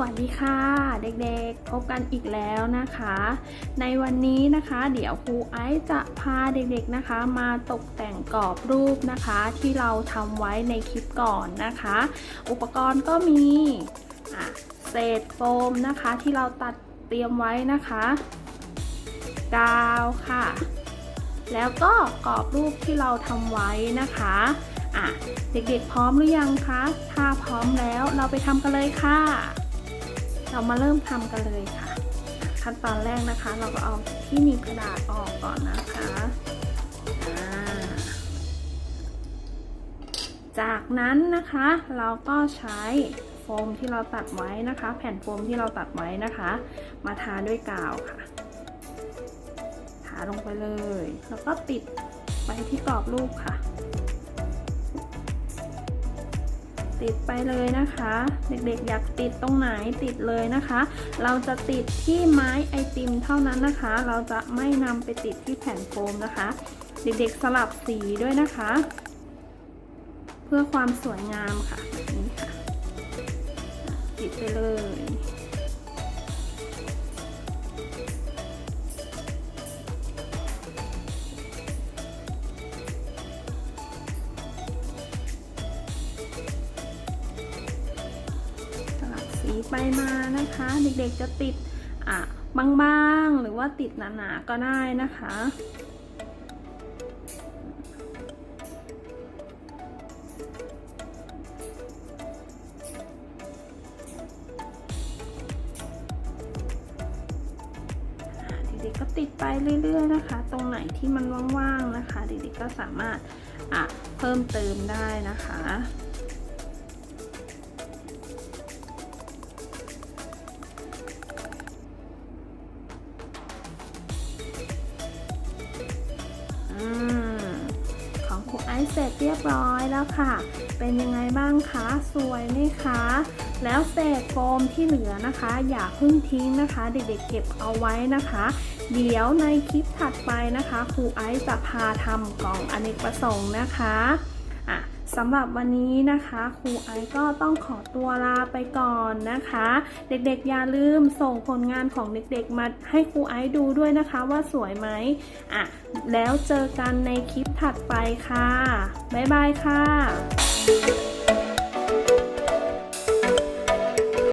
วัสดีค่ะ เด็กๆ พบกันอีกแล้วนะคะ ในวันนี้นะคะ เดี๋ยวครูไอซ์จะพาเด็กๆนะคะ มาตกแต่งกรอบรูปนะคะ ที่เราทำไว้ในคลิปก่อนนะคะ อุปกรณ์ก็มีเศษโฟมนะคะ ที่เราตัดเตรียมไว้นะคะกาวค่ะ แล้วก็กรอบรูปที่เราทำไว้นะคะอะเด็กๆพร้อมหรือยังคะ ถ้าพร้อมแล้วเราไปทำกันเลยค่ะ เรามาเริ่มทำกันเลยค่ะ ขั้นตอนแรกนะคะ เราก็เอาที่หนีบกระดาษออกก่อนนะคะจากนั้นนะคะเราก็ใช้โฟมที่เราตัดไว้นะคะ แผ่นโฟมที่เราตัดไว้นะคะ มาทาด้วยกาวค่ะ ทาลงไปเลย แล้วก็ติดไปที่กรอบรูปค่ะ ติดไปเลยนะคะ เด็กๆ อยากติดตรงไหนติดเลยนะคะ เราจะติดที่ไม้ไอติมเท่านั้นนะคะ เราจะไม่นำไปติดที่แผ่นโฟมนะคะ เด็กๆสลับสีด้วยนะคะ เพื่อความสวยงามค่ะแบบนี้ค่ะ ติดไปเลย ไปมานะคะ เด็กๆจะติดอะบางๆ หรือว่าติดหนาๆก็ได้นะคะ เด็กๆก็ติดไปเรื่อยๆนะคะ ตรงไหนที่มันว่างๆนะคะ เด็กๆก็สามารถอะเพิ่มเติมได้นะคะ ของครูไอซ์เสร็จเรียบร้อยแล้วค่ะ เป็นยังไงบ้างคะ สวยไหมคะ แล้วเศษโฟมที่เหลือนะคะ อย่าเพิ่งทิ้งนะคะ เด็กๆเก็บเอาไว้นะคะ เดี๋ยวในคลิปถัดไปนะคะ ครูไอซ์จะพาทำกล่องอเนกประสงค์นะคะอะ สำหรับวันนี้นะคะครูไอซ์ก็ต้องขอตัวลาไปก่อนนะคะ เด็กๆอย่าลืมส่งผลงานของเด็กๆมาให้ครูไอซ์ดูด้วยนะคะว่าสวยไหมอะแล้วเจอกันในคลิปถัดไปค่ะ บ๊ายบายค่ะ